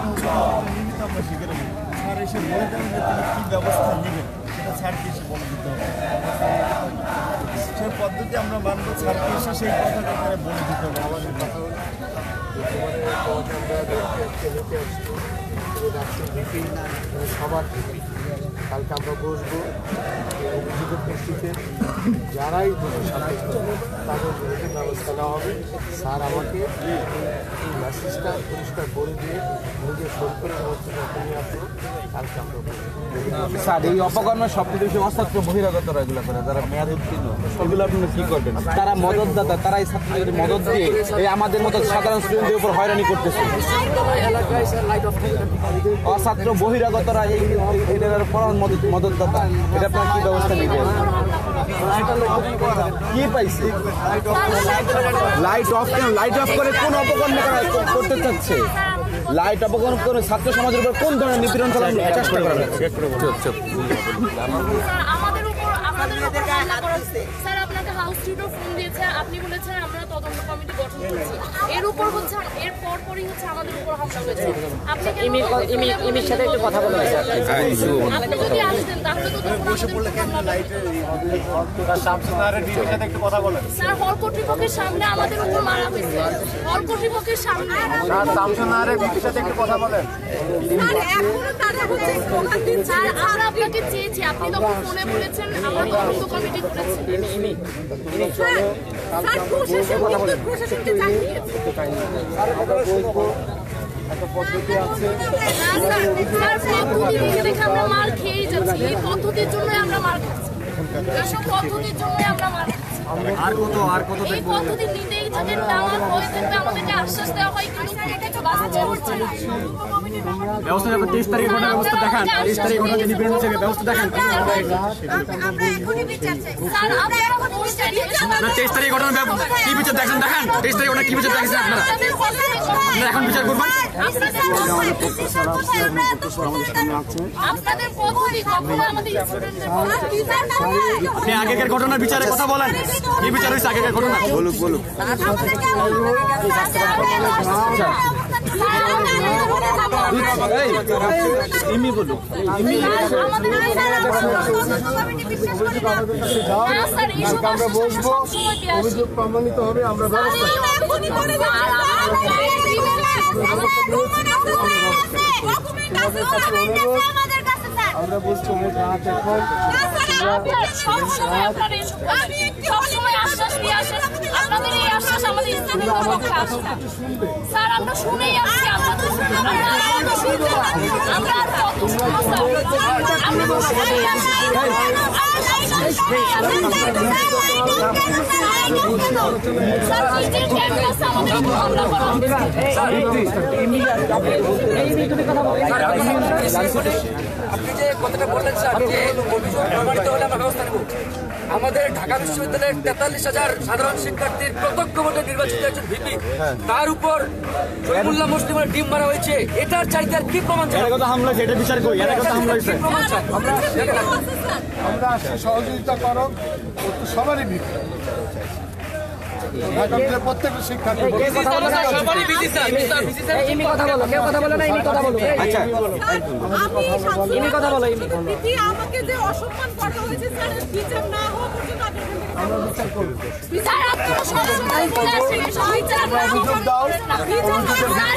হতে হবে, নিয়মিত আমরা হব স্যার এসে বলে দেবেন যে কী ব্যবস্থা নেবেন সেটা স্যারকে এসে বলে দিতে হবে। সেই পদ্ধতি আমরা মানব স্যারকে এসে সেই কথাটা এখানে বলে দিতে হবে। আমাদের কথা হলো সবার কালকে আমরা বসবো অভিযোগের ভিত্তিতে যারাই দোষী সাব্যস্ত তাদের বিরুদ্ধে ব্যবস্থা নেওয়া হবে। স্যার আমাকে এই মেসেজটা পরিষ্কার করে দিয়ে নিজের সই করে ব্যবস্থা নিয়ে আসব কালকে আমরা বসবো। স্যার এই অপকর্মের সবচেয়ে বেশি অছাত্র বহিরাগতরা এগুলো করে যারা মেয়াদ উত্তীর্ণ। সেগুলো আপনি কি করবেন? তারা মদতদাতা তারা এই ছাত্রদের মদত দিয়ে এই আমাদের মতো সাধারণ স্টুডেন্টদের উপর হয়রানি করতেছে। অছাত্র বহিরাগতরা এই প্রধান মদত মদতদাতা এটা আপনার কি ব্যবস্থা নেবেন কি পাইছে? লাইট অফ কেন? লাইট অফ করে কোন অপকর্ম করতে চাচ্ছে? লাইট অপকর্ম করে ছাত্র সমাজের উপর কোন ধরনের নিপীড়ন চালানোর চেষ্টা করা আমাদের উপর আমাদের টিউটর ফোন দিয়েছে আপনি বলেছেন আমরা তদন্ত কমিটি গঠন করছি। এর উপর হচ্ছে এর পরপরই হচ্ছে আমাদের উপর হামলা হয়েছে। আপনি কেন ইমির সাথে একটু কথা বলবেন আপনি যদি আসতেন তাহলে তো তখন আমাদের উপর হামলা হতো। স্যার হল কর্তৃপক্ষের সামনে আমাদের উপর মারা হয়েছে। হল কর্তৃপক্ষের সামনে স্যার আমরা আপনাকে চেয়েছি আপনি তখন ফোনে বলেছেন আমরা তদন্ত কমিটি করেছি। স্যার, পদ্ধতি দেখে দেখে আমরা মার খেয়েই যাচ্ছি। এই পদ্ধতির জন্যই আমরা মার খাচ্ছি। এসব পদ্ধতির জন্যই আমরা মার খাচ্ছি। আর কত আর কত এই পদ্ধতি নিতেই থাকে নেওয়ার হয়ে থাকবে আমাদেরকে আশ্বাস দেওয়া হয় কিন্তু ব্যবস্থা নেবেন তেইশ তারিখে ঘটনা ব্যবস্থা দেখান। তেইশ তারিখে ঘটনা নিপীড়ন হিসেবে ব্যবস্থা দেখান। না তেইশ তারিখে ঘটনা কি বিচার দেখেন দেখান। তেইশ তারিখে ঘটনা কি বিচার দেখেছেন আপনারা? আপনারা এখন বিচার করবেন? আপনাদের পদ্ধতি কখনো আমাদের স্টুডেন্টদের আপনি আগেকার ঘটনার বিচারে কথা বলেন। কি বিচার হয়েছে আগেকার ঘটনা? বলুক বলুক। ইমি বলুক কালকে আমরা বসবো অভিযোগ প্রমাণিত হবে আমরা আমরা বলছি মুখ হাত এখন আপনাদের এই আশ্বাস আমাদের স্টুডেন্টের পক্ষে আসে না। স্যার আমরা শুনেই আসছি আমরা তো আমরা আর কত আমরা আর কত শুনব, স্যার? তো শুনেই আসছি। আপনি যে কথাটা বললেন স্যার যে অভিযোগ প্রমাণিত হলে আমরা ব্যবস্থা নেব আমাদের ঢাকা বিশ্ববিদ্যালয়ের তেতাল্লিশ হাজার সাধারণ শিক্ষার্থীর প্রত্যক্ষ ভোটে নির্বাচিত একজন ভিপি। তার উপর জয়মুল্লাহ মুসলিমের ডিম মারা হয়েছে। এটার চাইতে আর কি প্রমাণ চাই? কথা হামলা হয়েছে বিচার করি এর কথা হামলা হয়েছে। কি প্রমাণ আমরা সহযোগিতা করো সবারই সবারই ভিত্তি ঢাকার প্রত্যেকটা শিক্ষার্থী ইমি কথা বলো কেউ কথা বলো না ইমি কথা বলো। আচ্ছা। ইমি কথা বলো ইমি আমাকে যে অসম্মান করা হয়েছে স্যার বিচার না হওয়া পর্যন্ত আমি এখান আপনারা সবসময় বলে আসেন। বিচার না হওয়া দাও। বিচার না হওয়া- স্যার,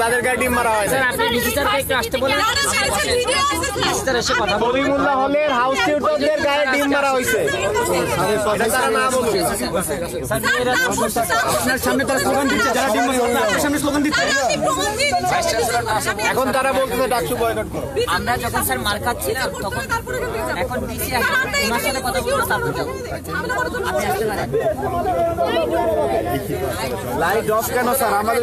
তাদের গায়ে ডিম মারা হয়েছে আপনি ডিসি স্যারকে একটু আসতে বলেন স্যার এসে কথা বলুন সলিমুল্লাহ হলের হাউস টিউটারদের গায়ে ডিম মারা হয়েছে আপনার সামনে তারা স্লোগান দিচ্ছে যারা ডিম মারছে, আপনার সামনে স্লোগান দিচ্ছে এখন তারা বলতেছে ডাকসু বয়কট করো আমরা যখন স্যার মার খাচ্ছিলাম তখন এখন পিসি ওনার সাথে কথা তারপর আপনি আসতে পারেন লাইট অফ কেন স্যার আমাদের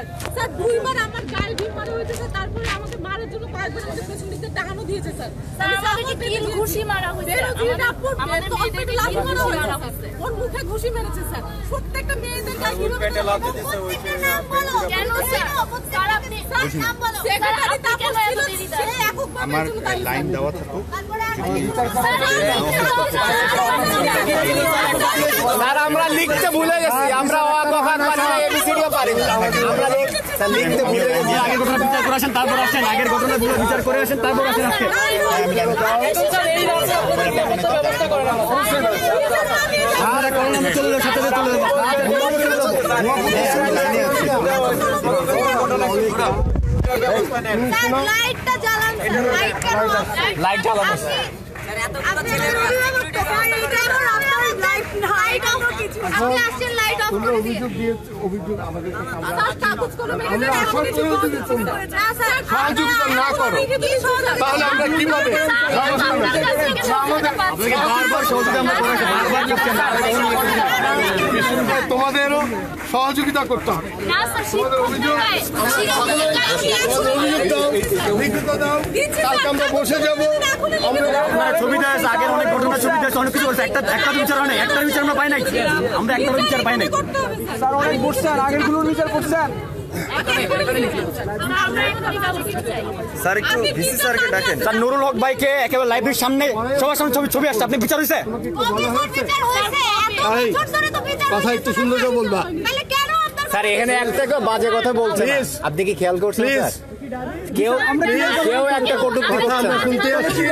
স্যার স্যার দুইবার আমার গায়ে ডিম মারা হয়েছে স্যার তারপরে আমাকে মারার জন্য কয়েকবার আমাকে পেছন দিক দিয়েছে স্যার ঘুষি মারা হয়েছে। ওর মুখে ঘুষি মেরেছে প্রত্যেকটা মেয়েদের গায়ে পেটে লাথি ওই কেন আপনি- তাপস ছিল, সে এককভাবে আমার লাইন দেওয়া থাকুক আমরা লিখতে ভুলে গেছি আমরা অ ক খ এবিসিডিও পারি আমরা লিখতে ভুলে গেছি। আগের ঘটনা বিচার করে আসেন তারপর আসেন আগের ঘটনাগুলো বিচার করে আসেন তারপর আসেন আজকে। আর করোনা আমরা চলে সাথে জ্বালান লাইট কেন লাইট জ্বালানো করে দিয়ে অভিযোগ আমাদের সহযোগিতা না করো, তাহলে আমরা কীভাবে তোমাদেরও সহযোগিতা করতে হবে। তোমাদের অভিযোগ অভিযোগ দাও। কালকে আমরা বসে যাব। আমরা আগের অনেক ঘটনা ছবি অনেক কিছু একটা একটা বিচার হয় না একটা বিচার আমরা পাই নাই। আমরা একটা বিচার পাই নাই। স্যার অনেক বসছেন আগেরগুলোর বিচার করছেন আমরা এখনই ব্যবস্থা চাই। স্যার একটু ভিসি স্যারকে ডাকেন। স্যার নুরুল হক ভাইকে একেবারে লাইব্রেরির সামনে সবার সামনে ছবি ছবি আসছে। আপনি বিচার হয়েছে কথা একটু সুন্দর করে বলবা। তাহলে কেন আপনার স্যার এখানে একটা বাজে কথা বলছেন আপনি কি খেয়াল করছেন কেউ কেউ একটা কটূক্তি কথা আমরা শুনতে আসছি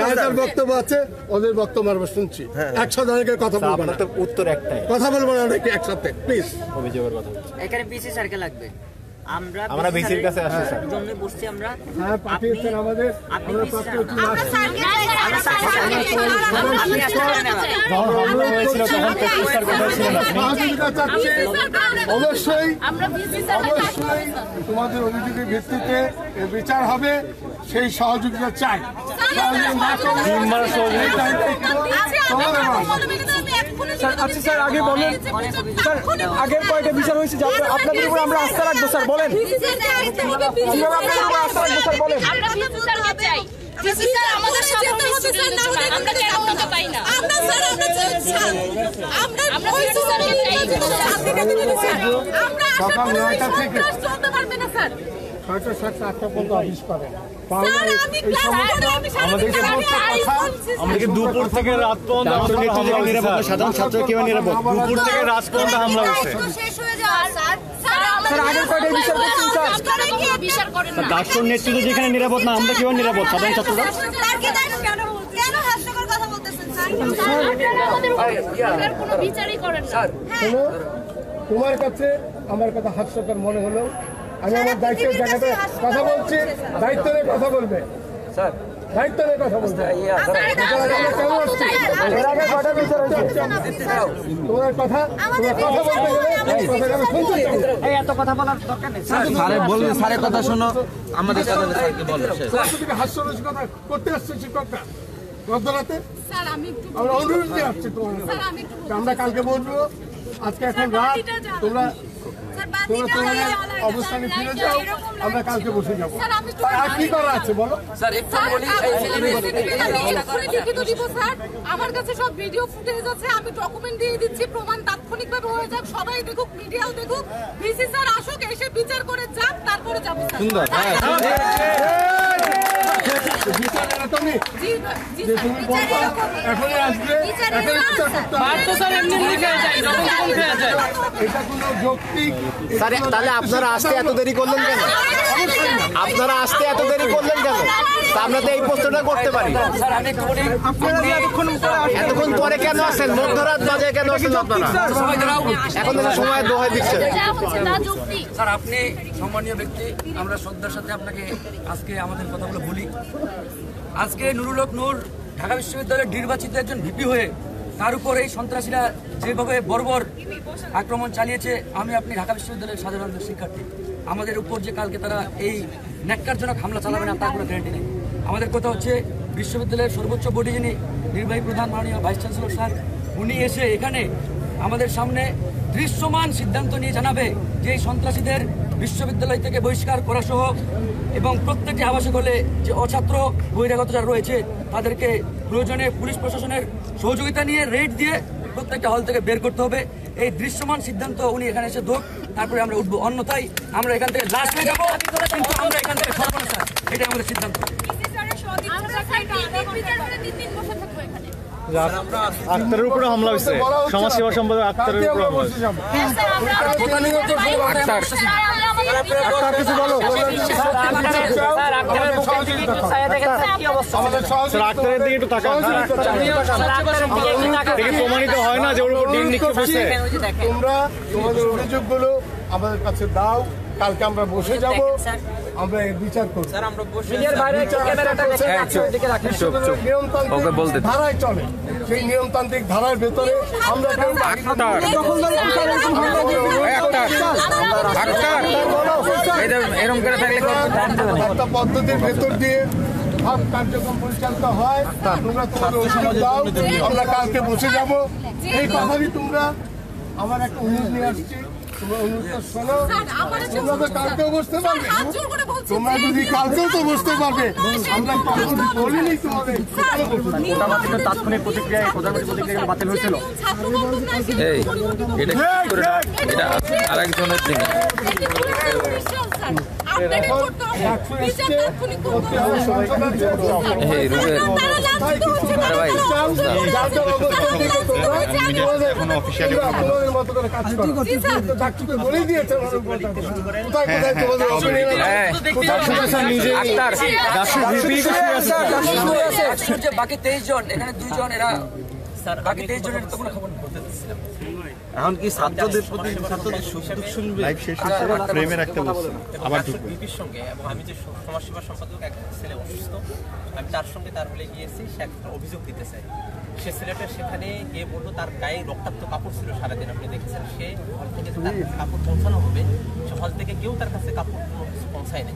যার যার বক্তব্য আছে ওদের বক্তব্য আমরা শুনছি। একসাথে অনেকের কথা বলব না। উত্তর একটাই। কথা বলব না অনেকে একসাথে প্লিজ অভিযোগের কথা। এখানে পিসি স্যারকে লাগবে। আমরা কাছে আসছি, স্যার। জন্য বসছি আমরা হ্যাঁ পাঠিয়েছেন আমাদের আপনি আমরা PC স্যার পাঠিয়েছি না। আমরা স্যারকে চাই আমরা স্যার আপনি আসতে হয়েছিল তখন প্রতিষ্ঠার কথা ছিলেন সহযোগিতা চাচ্ছি অবশ্যই আমরা স্যার অবশ্যই তোমাদের অভিযোগের ভিত্তিতে বিচার হবে সেই সহযোগিতা চাই তোমাদের আচ্ছা স্যার আগে বলেন স্যার আগের কয়েকটা বিচার হয়েছে আপনাদের উপর আমরা আস্থা রাখব স্যার বলেন। সকাল নয়টা থেকে। ছয়টা সাতটা আটটা পর্যন্ত অফিস করেন আমাদেরকে দুপুর থেকে রাত পর্যন্ত আমাদের সাধারণ ছাত্র কীভাবে নিরাপদ? দুপুর থেকে রাত পর্যন্ত হামলা হয়েছে ডাক্তার নেতৃত্বে যেখানে নিরাপদ না আমরা কীভাবে নিরাপদ? সাধারণ ছাত্ররা? স্যারকে কেন কেন কেন হাস্যকর কথা বলতেছেন স্যার? স্যার, আপনারা আমাদের উপর কোনো বিচারই করেন না। শোনো তোমার কাছে আমার কথা হাস্যকর মনে হলো আমি আমার দায়িত্বের জায়গাতে কথা বলছি দায়িত্ব নিয়ে কথা বলবে। স্যার কথা শোনো। আমাদের বলো ছাত্রদেরকে হাস্যরসিকতা করতে আসছে শিক্ষকরা? গতরাতে স্যার আমরা অনুরোধ দিয়ে আসছি তোমার কাছে। স্যার আমি একটু আমরা কালকে বলব আজকে এখন রাত তোমরা তোমরা তোমাদের অবস্থানে ফিরে যাও আমরা কালকে বসে যাব। আমি আর কি করা আছে বলো। আমার কাছে সব ভিডিও ফুটেজ আছে আমি ডকুমেন্ট দিয়ে দিচ্ছি প্রমাণ তাৎক্ষণিকভাবে হয়ে যাক সবাই দেখুক মিডিয়াও দেখুক। ভিসি স্যার আসুক এসে বিচার করে যাক তারপরে যাব সুন্দর তাহলে আপনারা আসতে এত দেরি করলেন কেন? আপনারা আসতে এত দেরি করলেন কেন? তা আমরা তো এই প্রশ্নটা করতে পারি। এতক্ষণ পরে কেন আসেন মধ্যরাত বাজে কেন আসেন আপনারা? এখন থেকে সময় দোহাই দিচ্ছে। যা হচ্ছে তা যুক্তি স্যার, আপনি সম্মানীয় ব্যক্তি, আমরা শ্রদ্ধার সাথে আপনাকে আজকে আমাদের কথাগুলো বলি। আজকে নুরুল হক নূর ঢাকা বিশ্ববিদ্যালয়ের নির্বাচিত একজন ভিপি হয়ে তার উপর এই সন্ত্রাসীরা যেভাবে বর্বর আক্রমণ চালিয়েছে, আমি আপনি ঢাকা বিশ্ববিদ্যালয়ের সাধারণ শিক্ষার্থী। আমাদের উপর যে কালকে তারা এই ন্যাক্কারজনক হামলা চালাবে না তার কোনো গ্যারান্টি নেই। আমাদের কথা হচ্ছে, বিশ্ববিদ্যালয়ের সর্বোচ্চ বডি যিনি, নির্বাহী প্রধান মাননীয় ভাইস চ্যান্সেলর স্যার, উনি এসে এখানে আমাদের সামনে দৃশ্যমান সিদ্ধান্ত নিয়ে জানাবে যে এই সন্ত্রাসীদের বিশ্ববিদ্যালয় থেকে বহিষ্কার করা সহ এবং প্রত্যেকটি আবাসিক হলে যে অছাত্র বহিরাগত যারা রয়েছে তাদেরকে প্রয়োজনে পুলিশ প্রশাসনের সহযোগিতা নিয়ে রেড দিয়ে প্রত্যেকটা হল থেকে বের করতে হবে। এই দৃশ্যমান সিদ্ধান্ত উনি এখানে এসে দোক তারপরে আমরা উঠবো। অন্যথায় আমরা এখান থেকে লাস্ট হয়ে যাব। কিন্তু আমরা এখান থেকে আমাদের সিদ্ধান্ত। আমরা স্যার থাকব এখানে আক্তারের উপরে হামলা হয়েছে। সমাজ সেবা সম্পাদক আক্তারের উপরে হামলা বসে প্রমাণিত হয় না যে তোমরা তোমাদের অভিযোগগুলো আমাদের কাছে দাও। কালকে আমরা বসে যাব। আমরা বিচার করব। স্যার আমরা বসে নিয়মতান্ত্রিক ধারায় চলে। সেই নিয়মতান্ত্রিক ধারার ভেতরে আমরা এরকম করে থাকলে একটা পদ্ধতির ভেতর দিয়ে সব কার্যক্রম পরিচালিত হয়। তোমরা তোমাদের অভিযোগ দাও। আমরা কালকে বসে যাব। এই কথারই তোমরা আমার একটা অনুরোধ নিয়ে আসছি। তোমরা অনুরোধটা শোনো তোমরা তো কালকেও বসতে পারবে হাত জোর করে বলছি তোমরা যদি কালকেও তো বসতে পারবে আমরা বলিনি তোমাদের তাৎক্ষণিক প্রতিক্রিয়া প্রধানমন্ত্রী প্রতিক্রিয়া বাতিল হয়েছিল এই এটা এটা আরেকজনের দিনে বাকি তেইশ জন এখানে দুইজন এরা বাকি তেইশ জনের তো কোনো খবর নেই। এখন কি ছাত্রদের প্রতি ছাত্রদের সুখ দুঃখ শুনবে? ফ্রেমের একটা বলছে আবার ঢুকবে। বিপির সঙ্গে এবং আমি যে স- সমাজসেবা সম্পাদক এক ছেলে অসুস্থ আমি তার সঙ্গে তার হলে গিয়েছি সে একটা অভিযোগ দিতে চাই সে ছেলেটা সেখানে গিয়ে বলল তার গায়ে রক্তাক্ত কাপড় ছিল সারাদিন আপনি দেখেছেন? সে হল থেকে তার কাপড় পৌঁছানো হবে। সে হল থেকে কেউ তার কাছে কাপড় কোনো কিছু পৌঁছায় নাই।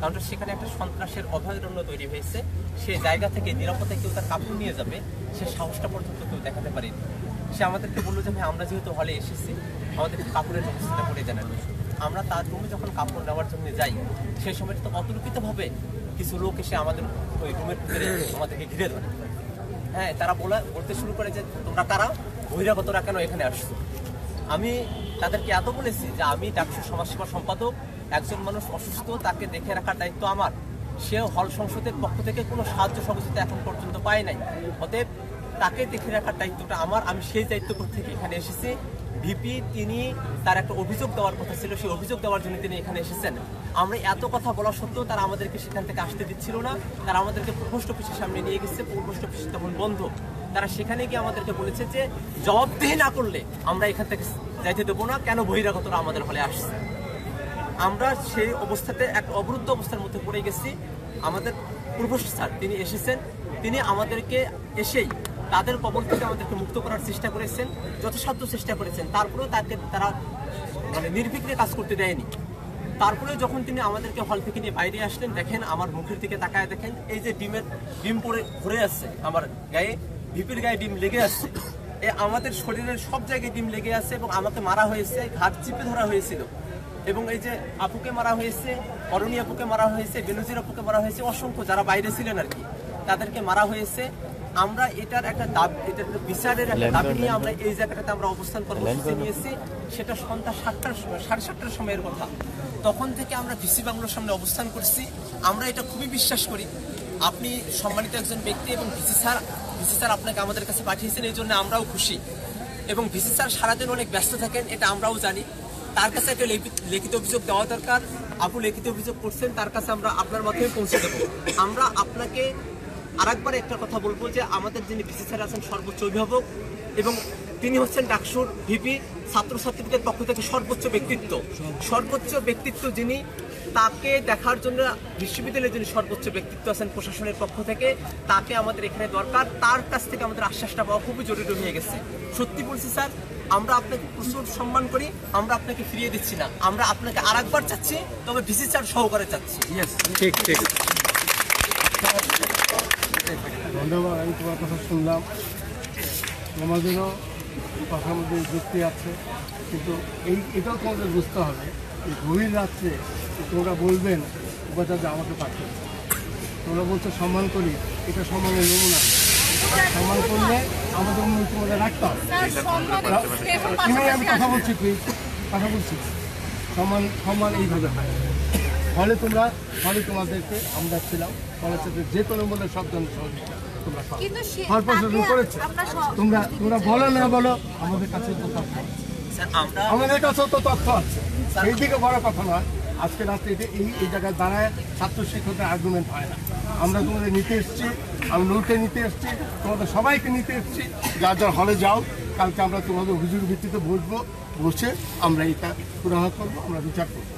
কারণ সেখানে একটা সন্ত্রাসের অভয়ারণ্য তৈরি হয়েছে। সে জায়গা থেকে নিরাপদে কেউ তার কাপড় নিয়ে যাবে সে সাহসটা পর্যন্ত কেউ দেখাতে পারেনি। সে আমাদেরকে বলল যে, ভাই, আমরা যেহেতু হলে এসেছি আমাদেরকে কাপড়ের ব্যবস্থাটা করে কি। আমরা তার রুমে যখন কাপড় নেওয়ার জন্য যাই, সেই সময় তো অতর্কিতভাবে কিছু লোক এসে আমাদের ওই রুমের ভিতরে আমাদেরকে ঘিরে ধরে। হ্যাঁ তারা বলা, বলতে শুরু করে যে, তোমরা কারা? বহিরাগতরা কেন এখানে আসছো? আমি তাদেরকে এত বলেছি যে, আমি ডাকসু সমাজসেবা সম্পাদক, একজন মানুষ অসুস্থ, তাকে দেখে রাখার দায়িত্ব আমার। সে হল সংসদের পক্ষ থেকে কোনো সাহায্য সহযোগিতা এখন পর্যন্ত পায় নাই। অতএব তাকে দেখে রাখার দায়িত্বটা আমার। আমি সেই দায়িত্ব থেকে এখানে এসেছি? ভিপি, তিনি তার একটা অভিযোগ দেওয়ার কথা ছিল। সেই অভিযোগ দেওয়ার জন্য তিনি এখানে এসেছেন। আমরা এত কথা বলা সত্ত্বেও তারা আমাদেরকে সেখান থেকে আসতে দিচ্ছিল না। তারা আমাদেরকে পোস্ট অফিসের সামনে নিয়ে গেছে। পোস্ট অফিস তখন বন্ধ। তারা সেখানে গিয়ে আমাদেরকে বলেছে যে, জবাবদিহি না করলে আমরা এখান থেকে যাইতে দেবো না। কেন বহিরাগতরা আমাদের হলে আসছে? আমরা সেই অবস্থাতে এক অবরুদ্ধ অবস্থার মধ্যে পড়ে গেছি। আমাদের পূর্বশ্রী স্যার তিনি এসেছেন। তিনি আমাদেরকে এসেই তাদের কবল থেকে আমাদেরকে মুক্ত করার চেষ্টা করেছেন, যথাসাধ্য চেষ্টা করেছেন। তারপরেও তাকে তারা মানে নির্বিঘ্নে কাজ করতে দেয়নি। তারপরে যখন তিনি আমাদেরকে হল থেকে নিয়ে বাইরে আসলেন, দেখেন আমার মুখের দিকে তাকায় দেখেন, এই যে ডিমের, ডিম পরে ঘুরে আসছে আমার গায়ে, ভিপির গায়ে ডিম লেগে আসছে। এ আমাদের শরীরের সব জায়গায় ডিম লেগে আছে এবং আমাকে মারা হয়েছে ঘাট চিপে ধরা হয়েছিল। এবং এই যে আপুকে মারা হয়েছে, অরণি আপুকে মারা হয়েছে, বেনজির আপুকে মারা হয়েছে, অসংখ্য যারা বাইরে ছিলেন আর কি, তাদেরকে মারা হয়েছে। আমরা এটার একটা দাবি এটার একটা বিচারের একটা দাবি নিয়ে আমরা এই জায়গাটাতে আমরা অবস্থান কর্মসূচি নিয়েছি সেটা সন্ধ্যা সাতটার সময় সাড়ে সাতটার সময়ের কথা। তখন থেকে আমরা ভিসি বাংলোর সামনে অবস্থান করছি। আমরা এটা খুবই বিশ্বাস করি। আপনি সম্মানিত একজন ব্যক্তি এবং ভিসি স্যার ভিসি স্যার আপনাকে আমাদের কাছে পাঠিয়েছেন এই জন্য আমরাও খুশি। এবং ভিসি স্যার সারাদিন অনেক ব্যস্ত থাকেন এটা আমরাও জানি। তার কাছে একটা লিখিত অভিযোগ দেওয়া দরকার। আপু লিখিত অভিযোগ করছেন তার কাছে আমরা আপনার মাধ্যমে পৌঁছে দেবো। আমরা আপনাকে আরেকবার একটা কথা বলব যে আমাদের যিনি ভিসি স্যার আছেন সর্বোচ্চ অভিভাবক এবং তিনি হচ্ছেন ডাকসুর ভিপি, ছাত্রছাত্রীদের পক্ষ থেকে সর্বোচ্চ ব্যক্তিত্ব। সর্বোচ্চ ব্যক্তিত্ব যিনি, তাকে দেখার জন্য বিশ্ববিদ্যালয়ের যিনি সর্বোচ্চ ব্যক্তিত্ব আছেন প্রশাসনের পক্ষ থেকে, তাকে আমাদের এখানে দরকার। তার কাছ থেকে আমাদের আশ্বাসটা পাওয়া খুবই জরুরি হয়ে গেছে। সত্যি বলছি স্যার, আমরা আপনাকে প্রচুর সম্মান করি, আমরা আপনাকে ফিরিয়ে দিচ্ছি না। আমরা আপনাকে আরেকবার চাচ্ছি, তবে ভিসি স্যার সহকারে চাচ্ছি। ঠিক ঠিক। ধন্যবাদ আমি তোমার কথা শুনলাম। তোমাদেরও কথার মধ্যে যুক্তি আছে কিন্তু এই এটাও তোমাদের বুঝতে হবে যে গভীর রাত্রে তোমরা বলবেন উপাচার্য আমাকে পাঠিয়ে তোমরা বলছো সম্মান করি এটা সম্মানের নমুনা। সম্মান করলে আমাদের মনে তোমাদের রাখতে হবে। আমি কথা বলছি প্লিজ কথা বলছি। সম্মান সম্মান এইভাবে হয়। ফলে তোমরা ফলে তোমাদেরকে আমরা ছিলাম। থেকে যে কোনো মূল্যে সব ধরনের সহযোগিতা তোমরা করেছে। তোমরা তোমরা বলো না বলো আমাদের কাছে তো তথ্য আছে। স্যার আমরা আমাদের কাছেও তো তথ্য আছে। সেই দিকে বড় কথা নয় আজকে রাত্রে এই এই জায়গায় দাঁড়ায় ছাত্র শিক্ষকের আর্গুমেন্ট হয় না। আমরা তোমাদের নিতে এসেছি আমি নোটে নিতে এসেছি তোমাদের সবাইকে নিতে এসেছি। যার যার হলে যাও কালকে আমরা তোমাদের অভিযোগ ভিত্তিতে বসবো। বসে আমরা এটা পুরাহা করব আমরা বিচার করব।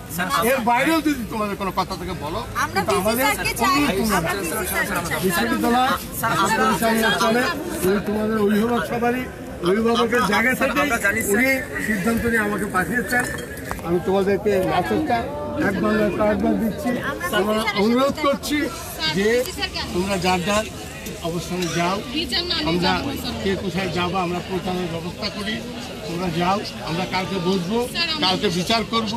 এর বাইরেও যদি তোমাদের কোনো কথা থেকে বলো আমাদের চাই বিশ্ববিদ্যালয় চলে তোমাদের অভিভাবক সবারই অভিভাবকের জায়গা থেকে উনি সিদ্ধান্ত নিয়ে আমাকে পাঠিয়েছেন। আমি তোমাদেরকে মেসেজটা একবার কয়েকবার দিচ্ছি। আমরা অনুরোধ করছি যে তোমরা যার যার অবস্থানে যাও আমরা কে কোথায় যাব আমরা পৌঁছানোর ব্যবস্থা করি। তোমরা যাও আমরা কালকে বসবো কালকে বিচার করব।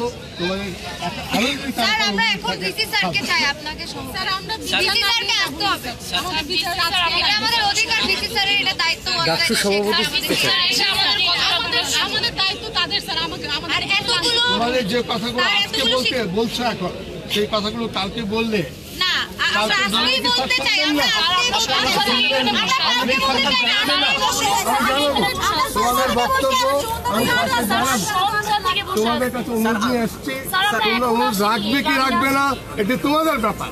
তোমাদের যে কথাগুলো আজকে বলতে বলছো এখন সেই কথাগুলো কালকে বললে আমরা আজকেই বলতে চাই আমরা আজকেই বলতে চাই তোমাদের বক্তব্য আমি তোমাদের কাছে অনুরোধ নিয়ে এসছি। তোমরা অনুরোধ রাখবে কি রাখবে না এটা তোমাদের ব্যাপার।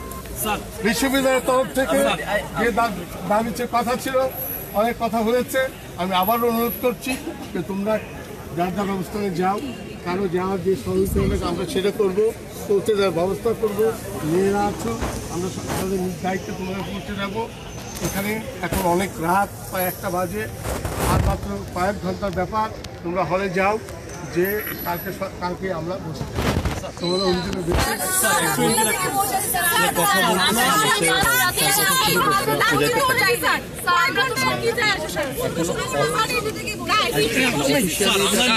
বিশ্ববিদ্যালয়ের তরফ থেকে যে দাবি কথা ছিল অনেক কথা হয়েছে। আমি আবারও অনুরোধ করছি যে তোমরা যার যার অবস্থানে যাও কারও যাওয়ার যে সহযোগিতা আমরা সেটা করব। পৌঁছে দেওয়ার ব্যবস্থা করব, মেয়েরা আছো, আমরা আমাদের নিজ দায়িত্বে তোমরা পৌঁছে যাব। এখানে এখন অনেক রাত, প্রায় একটা বাজে, আর মাত্র কয়েক ঘণ্টার ব্যাপার, তোমরা হলে যাও, যে কালকে কালকে আমরা বসে তোমরা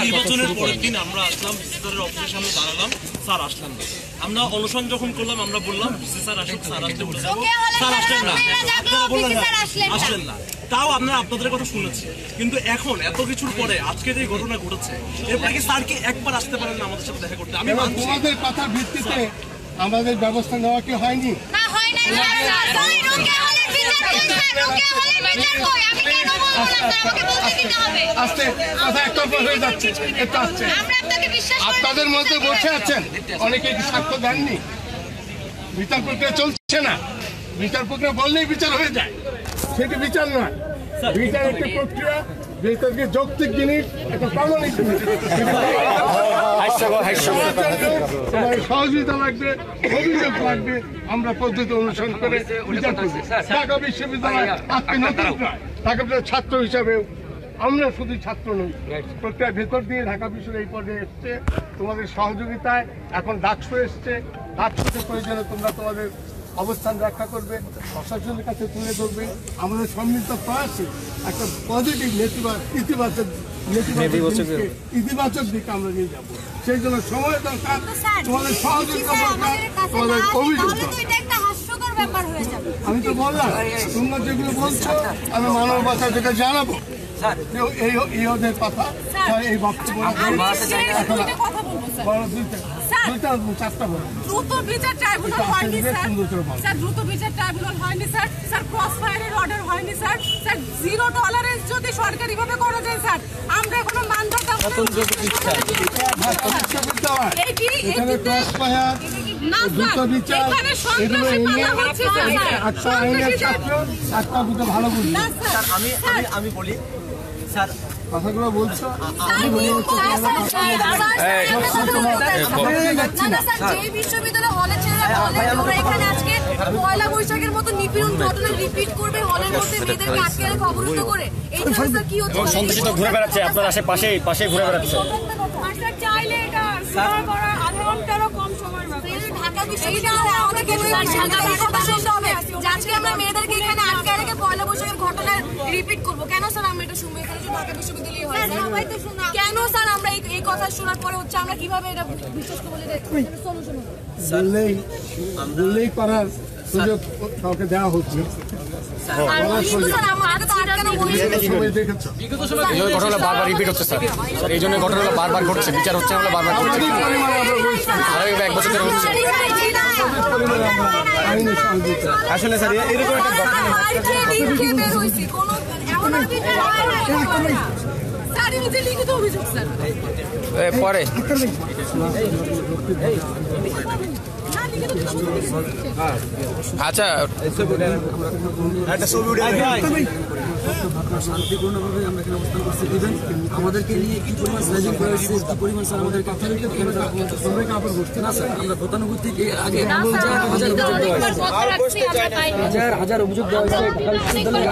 নির্বাচনের পরের দিন আমরা আসলাম ভিসি স্যারের অফিসের সামনে দাঁড়ালাম, স্যার আসলেন না। আমরা অনশন যখন করলাম আমরা বললাম ভিসি স্যার আসুক স্যার আসলে বলে যাব। স্যার আসলেন না। আপনারা বললেন না, আসলেন না। তাও আপনারা আপনাদের কথা শুনেছি। কিন্তু এখন এত কিছুর পরে আজকে যে ঘটনা ঘটেছে এরপরে কি স্যার কি একবার আসতে পারেন না আমাদের সাথে দেখা করতে? আমি তোমাদের কথার ভিত্তিতে আমাদের ব্যবস্থা নেওয়া কি হয়নি? না হয় না স্যার আস্তে কথা আপনাদের মধ্যে বসে আছেন। অনেকে সাক্ষ্য দেননি? বিচার প্রক্রিয়া চলছে না। বিচার প্রক্রিয়া বললেই বিচার হয়ে যায়। সেটি বিচার নয়। বিচার একটি প্রক্রিয়া, বিচারকে যৌক্তিক জিনিস, একটা প্রামাণিক জিনিস। সহযোগিতা লাগবে, অভিযোগ লাগবে, আমরা পদ্ধতি অনুসরণ করে বিচার করব। ঢাকা বিশ্ববিদ্যালয় আজকে নতুন নয়। ঢাকা বিশ্ববিদ্যালয়ের ছাত্র হিসাবেও আমরা শুধু ছাত্র নই। প্রত্যেক ভেতর দিয়ে ঢাকা বিশ্ববিদ্যালয় এই পর্যায়ে এসছে। তোমাদের সহযোগিতায় এখন ডাকসু এসছে। ডাকসুতে প্রয়োজনে তোমরা তোমাদের অবস্থান রক্ষা করবে প্রশাসনের কাছে তুলে ধরবে। আমাদের সম্মিলিত প্রয়াসে একটা পজিটিভ নেতিবাচক ইতিবাচক নেতিবাচক ইতিবাচক দিকে আমরা নিয়ে যাব। সেই জন্য সময় দরকার। তোমাদের সহযোগিতা দরকার। তোমাদের অভিযোগ দরকার। ব্যাপার হয়ে যাবে। আমি তো বললাম তোমরা যেগুলো বলছো আমি মানব ভাষা যেটা জানাব। স্যার। এই এই ওদের কথা এই বক্তব্য দ্রুত বিচার ট্রাইব্যুনাল হয়নি স্যার। স্যার দ্রুত বিচার ট্রাইব্যুনাল হয়নি স্যার। স্যার ক্রস ফায়ারের অর্ডার হয়নি স্যার। স্যার জিরো টলারেন্স যদি সরকারিভাবে করা যায় স্যার আমরা এখনও মানদণ্ড এইটি এখানে এইটিতে ক্রস ফায়ার না দ্রুত বিচার এগুলো এনে পালা হচ্ছে স্যার একটা আইনের ছাত্র একটা দুটো ভালো বুঝি স্যার স্যার আমি আমি আমি বলি স্যার কথাগুলো বলছো বিশ্ববিদ্যালয় হলে ছেলেরা বলে যে ওরা এখানে আজকে পয়লা বৈশাখের মতো নিপীড়ন ঘটনা রিপিট করবে হলের মধ্যে মেয়েদেরকে আটকে রেখে অবরুদ্ধ করে এই কি হচ্ছে সন্ত্রাসী ঘুরে বেড়াচ্ছে আপনার আশেপাশে পাশে ঘুরে বেড়াচ্ছে স্যার চাইলে এটা সুরার করা আধা ঘন্টারও কম সময় ঢাকা বিশ্ববিদ্যালয়ে আমাদেরকে ঢাকা বিশ্ববিদ্যালয় হবে যে আজকে আমরা মেয়েদেরকে এখানে আটকে রেখে পয়লা বৈশাখের ঘটনা রিপিট করব। কেন স্যার আমরা এটা শুনব? এখানে যে ঢাকা বিশ্ববিদ্যালয়ে হয়। সবাই তো শোনা কেন স্যার আমরা এই এই কথা শোনার পরে হচ্ছে আমরা কীভাবে এটা বিশ্বাস করব সলিউশন হবে বললেই করার সুযোগ কাউকে দেওয়া হচ্ছে ঘটনাগুলো বারবার রিপিট হচ্ছে স্যার স্যার এই জন্য ঘটনাগুলো বারবার ঘটছে বিচার হচ্ছে বারবার ঘটছে আমরা এক বছর ধরে হচ্ছে পরিমাণে আমরা আইনে সহযোগিতা আসলে স্যার এরকম একটা পরে আচ্ছা। শান্তিপূর্ণভাবে আমরা এখানে অবস্থান করছি ইভেন আমাদেরকে নিয়ে কি পরিমাণ স্লেজিং করা হয়েছে কি পরিমাণ স্যার আমাদেরকে না স্যার আমরা গতানুগতিক এর আগে হাজার হাজার অভিযোগ দেওয়া হয়েছে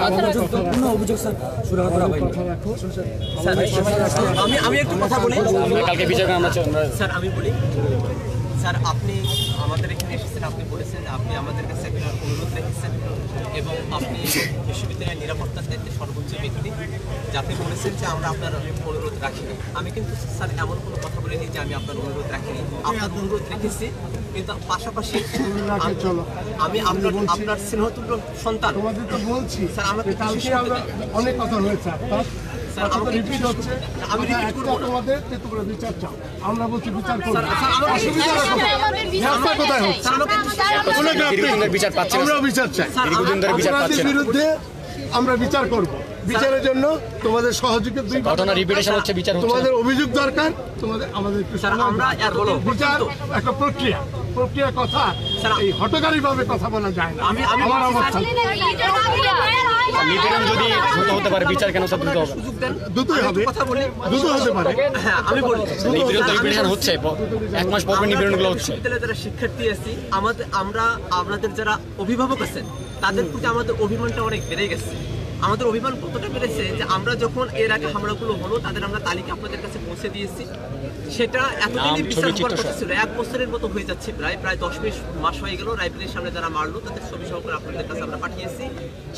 অভিযোগ কোনো অভিযোগ স্যার সুরাহা করা হয়নি আমি আমি একটু কথা বলি। কালকে বিচার আমরা আমরা স্যার আমি বলি। স্যার আপনি আমাদের এখানে এসেছেন আপনি বলেছেন আপনি আমাদের কাছে একটা অনুরোধ রেখেছেন এবং আপনি বিশ্ববিদ্যালয়ের নিরাপত্তার দায়িত্বে সর্বোচ্চ ব্যক্তি যাতে বলেছেন যে আমরা আপনার অনুরোধ রাখিনি। আমি কিন্তু স্যার এমন কোনো কথা বলিনি যে আমি আপনার অনুরোধ রাখিনি। আপনার অনুরোধ রেখেছি কিন্তু পাশাপাশি আমি- আপনার আপনার স্নেহতুল্য সন্তান। বলছি স্যার, আমাকে আমরা অনেক কথা হয়েছে আপনার। স্যার, কথা আমাকে রিপিট হচ্ছে আমি করব। তোমাদের যে তোমরা বিচার চাও। আমরা বলছি বিচার করব। স্যার, অসুবিধা কোথায় হচ্ছে বিচার পাচ্ছে বিচার চাই। বিরুদ্ধে আমরা বিচার করব। বিচারের জন্য তোমাদের সহযোগিতা দুই ঘটনা রিপিটেশন হচ্ছে বিচার হচ্ছে তোমাদের অভিযোগ দরকার তোমাদের আমাদের স্যার, আমরা বিচার একটা প্রক্রিয়া প্রক্রিয়া কথা স্যার, এই হটকারী ভাবে কথা বলা যায় না আমি- আমি আমার অবস্থান নিপীড়ন যদি দ্রুত হতে পারে বিচার কেন স্যার দ্রুত হবে? দুটোই হবে একটু কথা বলি দুটো হতে পারে হ্যাঁ আমি বলি নিপীড়ন তো হচ্ছে এক মাস পর নিপীড়নগুলো হচ্ছে যারা শিক্ষার্থী আছি আমাদের আমরা আপনাদের যারা অভিভাবক আছেন তাদের প্রতি আমাদের অভিমানটা অনেক বেড়ে গেছে আমাদের অভিমান কতটা বেড়েছে যে আমরা যখন এর আগে হামলাগুলো হলো, তাদের আমরা তালিকা আপনাদের কাছে পৌঁছে দিয়েছি। সেটা এতদিনই বিচার এক বছরের মতো হয়ে যাচ্ছে প্রায় প্রায় দশ মাস মাস হয়ে গেল সামনে যারা মারলো তাদের ছবি সহকারে আপনাদের কাছে আমরা পাঠিয়েছি।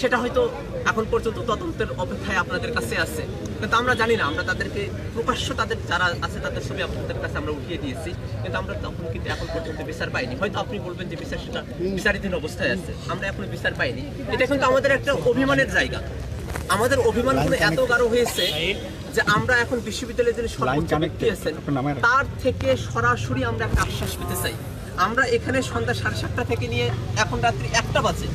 সেটা হয়তো এখন পর্যন্ত তদন্তের অপেক্ষায় আপনাদের কাছে আছে। কিন্তু আমরা জানি না আমরা তাদেরকে প্রকাশ্য তাদের যারা আছে তাদের ছবি আপনাদের কাছে আমরা উঠিয়ে দিয়েছি। কিন্তু আমরা তখন কিন্তু এখন পর্যন্ত বিচার পাইনি। হয়তো আপনি বলবেন যে বিচার সেটা বিচারাধীন অবস্থায় আছে। আমরা এখনও বিচার পাইনি। এটা কিন্তু আমাদের একটা অভিমানের জায়গা। আমাদের অভিমানগুলো এত গাঢ় হয়েছে যে আমরা এখন বিশ্ববিদ্যালয়ের যিনি সর্বোচ্চ ব্যক্তি আছেন তার থেকে সরাসরি আমরা একটা আশ্বাস পেতে চাই। আমরা এখানে সন্ধ্যা সাড়ে সাতটা থেকে নিয়ে এখন রাত্রি একটা বাজে।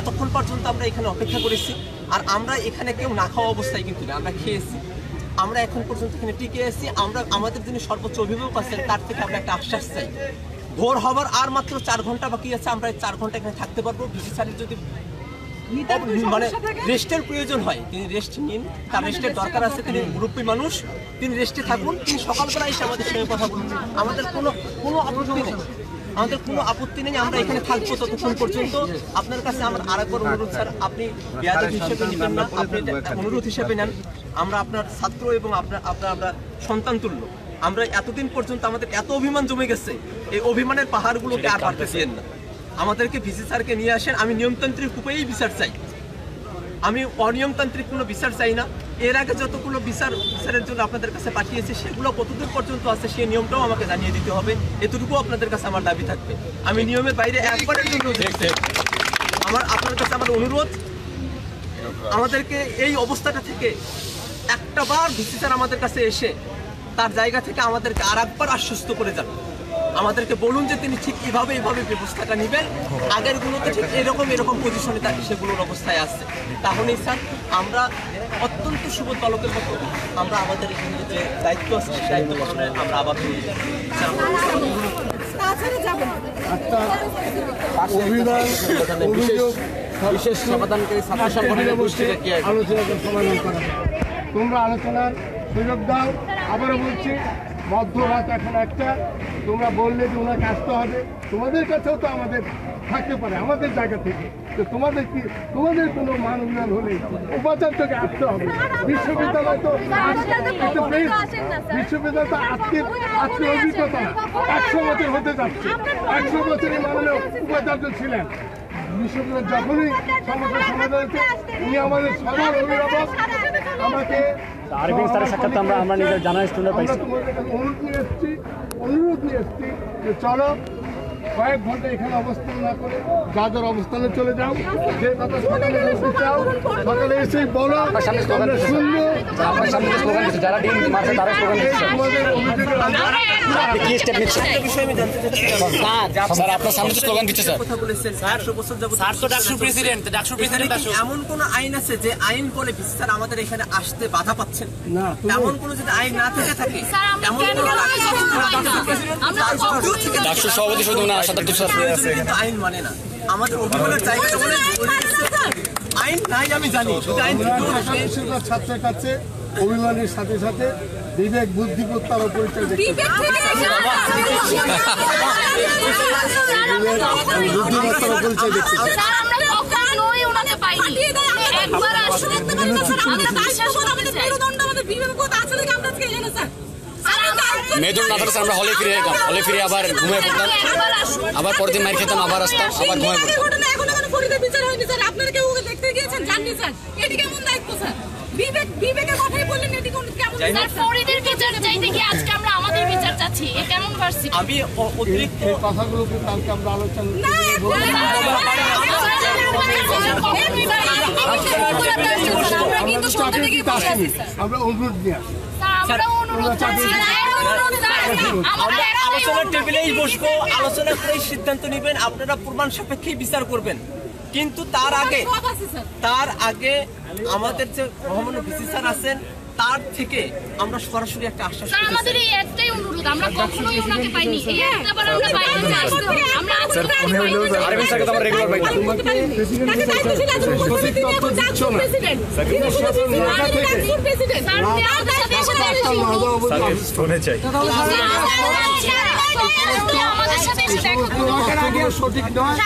এতক্ষণ পর্যন্ত আমরা এখানে অপেক্ষা করেছি। আর আমরা এখানে কেউ না খাওয়া অবস্থায় কিন্তু না আমরা খেয়েছি। আমরা এখন পর্যন্ত এখানে টিকে আছি। আমরা আমাদের যিনি সর্বোচ্চ অভিভাবক আছেন তার থেকে আমরা একটা আশ্বাস চাই। ভোর হবার আর মাত্র চার ঘণ্টা বাকি আছে। আমরা চার ঘণ্টা এখানে থাকতে পারব। স্যারের যদি মানে রেস্টের প্রয়োজন হয়। তিনি রেস্ট নিন তার রেস্টের দরকার আছে তিনি মুরব্বী মানুষ তিনি রেস্টে থাকুন তিনি সকালবেলা এসে আমাদের সঙ্গে কথা বলুন। আমাদের কোনো কোনো আপত্তি নেই। আমাদের কোনো আপত্তি নেই আমরা এখানে থাকব ততক্ষণ পর্যন্ত। আপনার কাছে আমার আরেকবার অনুরোধ স্যার আপনি বেয়াদব হিসেবে নেবেন না আপনি অনুরোধ হিসেবে নেন। আমরা আপনার ছাত্র এবং আপনার আপনার আমরা সন্তান তুল্য। আমরা এতদিন পর্যন্ত আমাদের এত অভিমান জমে গেছে এই অভিমানের পাহাড়গুলোকে আর পারতেছিলেন না। আমাদেরকে ভিসি স্যারকে নিয়ে আসেন। আমি নিয়মতান্ত্রিক উপায়েই বিচার চাই। আমি অনিয়মতান্ত্রিক কোনো বিচার চাই না। এর আগে যতগুলো বিচার বিচারের জন্য আপনাদের কাছে পাঠিয়েছি, সেগুলো কতদূর পর্যন্ত আছে সেই নিয়মটাও আমাকে জানিয়ে দিতে হবে। এতটুকু আপনাদের কাছে আমার দাবি থাকবে। আমি নিয়মের বাইরে একবারের জন্য আমার, আপনার কাছে আমার অনুরোধ, আমাদেরকে এই অবস্থাটা থেকে একটা বার ভিসি স্যার আমাদের কাছে এসে তার জায়গা থেকে আমাদেরকে আর একবার আশ্বস্ত করে যান। আমাদেরকে বলুন যে তিনি ঠিক এভাবে এইভাবে ব্যবস্থাটা নেবেন। আগের গুলোতে ঠিক এরকম এরকম পজিশনে তার সেগুলোর অবস্থায় আসছে তাহলেই স্যার আমরা অত্যন্ত শুভ তালুকের মতো আমরা আমাদের যে দায়িত্ব আছে সেই দায়িত্ব পালনে আমরা আবার বিশেষ সমাধানকারী ছাত্র সংগঠনের সমাধান করা। তোমরা আলোচনার সুযোগ দাও। আবারও বলছি মধ্যরাত এখন একটা, তোমরা বললে যে ওনাকে আসতে হবে। তোমাদের কাছেও তো আমাদের থাকতে পারে, আমাদের জায়গা থেকে। তো তোমাদের কি, তোমাদের কোনো মান উন্নয়ন হলে উপাচার্যকে আসতে হবে। বিশ্ববিদ্যালয় তো বিশ্ববিদ্যালয় তো আজকে আজকে অভিজ্ঞতা। একশো বছর হতে যাচ্ছে। একশো বছরই মাননীয় উপাচার্য ছিলেন। বিশ্ববিদ্যালয় যখনই সমস্যার সমাধান উনি আমাদের সবার অভিভাবক। আমাকে আরবিন স্যারের সাক্ষাৎ আমরা আমরা নিজের জানা স্টুডেন্ট পাইছি। অনুরোধ নিয়ে এসেছি অনুরোধ নিয়ে এসেছি যে চলো কয়েক ঘণ্টা এখানে অবস্থান না করে যাদের অবস্থানে চলে যাও যে কথা সকালে বলতে চাও সকালে এসে বলো আমরা শুনব। আপনার সামনে যারা ডিম মারছে তারা স্লোগান কি স্টেপ নিচ্ছেন? স্যার। আপনার সামনে স্লোগান দিচ্ছে স্যার। এমন কোন আইন আছে যে আইন বলে স্যার আমাদের এখানে আসতে বাধা পাচ্ছেন? না এমন কোন যদি আইন না থেকে থাকে স্যার, আমরা এমন কেন কোনো বলব? আইন ডাকসুর সভাপতি শুধু না স্যার মানে না। আমাদের অভিযোগের জায়গাটা বলে আইন নাই আমি জানি যদি আইন ছাত্রের কাছে অভিমানের সাথে সাথে বিবেক বুদ্ধি তারা পরিচয় দেখতে এখানে মেয়েদের না থাকলে আমরা হলে ফিরে যেতাম হলে ফিরে আবার ঘুমিয়ে পড়তাম আবার পরের দিন মার খেতাম আবার আসতাম। আবার ঘুমিয়ে পড়তাম ঘটনা এখনও কোনো ফরিদের বিচার হয়নি স্যার। আপনারা কেউ দেখতে গিয়েছেন? জাননি স্যার। এটি কেমন দায়িত্ব স্যার? বিবেক বিবেকের কথাই বললেন এটি কোন কেমন স্যার ফরিদের বিচার চাইতে কি আজকে আমরা আমাদের বিচার চাচ্ছি এ কেমন ভার্সিটি আমি অতিরিক্ত এই কথাগুলোকে কালকে আমরা আলোচনা না আমরা অনুরোধ নিয়ে আসি আলোচনার টেবিলেই বসবো আলোচনা করেই সিদ্ধান্ত নেবেন আপনারা প্রমাণ সাপেক্ষেই বিচার করবেন কিন্তু তার আগে তার আগে আমাদের যে মহামান্য ভিসি স্যার আছেন তার থেকে আমরা সরাসরি একটা আশ্বাস স্যার আমাদের এই একটাই অনুরোধ আমরা কখনোই ওনাকে পাইনি এই একটা বার আমরা পাইনি যে আসতে হবে। আমরা আরবিন স্যারকে তো আমরা রেগুলার পাই স্যার সাথে। আমাদের সাথে এসে দেখা। তোমাদের আগে সঠিক নয়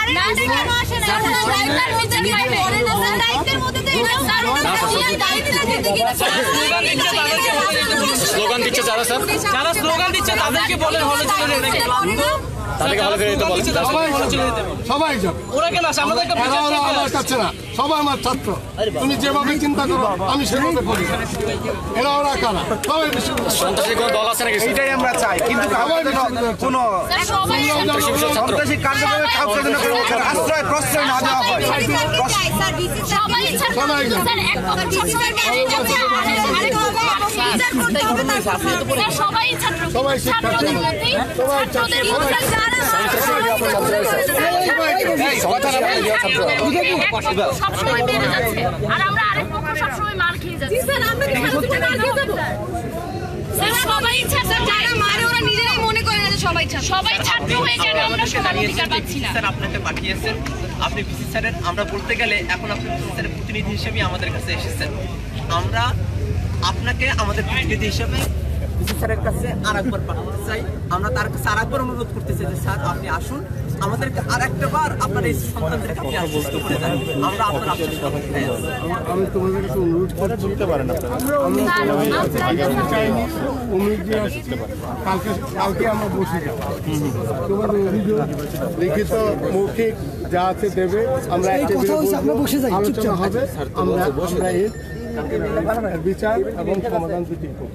স্লোগান দিচ্ছে যারা স্যার? যারা স্লোগান দিচ্ছে তাদেরকে বলে হলে চলে তাদেরকে হলে ফিরে যেতে বলেন সবাই সবাই যাবে। ওরা কেন আসে? আমাদেরকে সবাই আমার ছাত্র তুমি যেভাবে চিন্তা করো আমি সেভাবে করি এরা ওরা কারা সবাই সন্ত্রাসী কোনো দল আছে নাকি এইটাই আমরা চাই কিন্তু সবাই কোনো সন্ত্রাসী কার্যক্রমে কাউকে যেন কোনো আশ্রয় প্রশ্রয় না দেওয়া হয় মেনে ছাত্র সবসময় বেড়ে যাচ্ছে। আর আমরা আরেক পক্ষ সবসময় মার খেয়ে যাচ্ছি। আমরা কি সারাদিন মার খেয়ে যাব? স্যার সবাই মারে। ওরা নিজেরাই মনে করে না যে সবাই সবাই ছাত্র হয়ে কেন আমরা সমান অধিকার পাচ্ছি না। স্যার আপনাকে পাঠিয়েছেন। আপনি ভিসি স্যারের আমরা বলতে গেলে এখন আপনি ভিসি স্যারের প্রতিনিধি হিসেবে আমাদের কাছে এসেছেন। আমরা আপনাকে আমাদের প্রতিনিধি হিসেবে ভিসি স্যারের কাছে আর একবার পাঠাতে চাই। আমরা তার কাছে আর একবার অনুরোধ করতে চাই যে স্যার আপনি আসুন। আমাদেরকে আর একটা বার আপনার এই আপনি আশ্বস্ত করে দেন আমরা আপনার আশ্বাস আমি তোমাদের কাছে অনুরোধ করে বলতে পারেন কালকে কালকে আমরা বসে যাব। তোমাদের অভিযোগ? লিখিত মৌখিক যা আছে দেবে আমরা একটা আলোচনা হবে আমরা আমরা এর বিচার এবং সমাধান দুটি করব।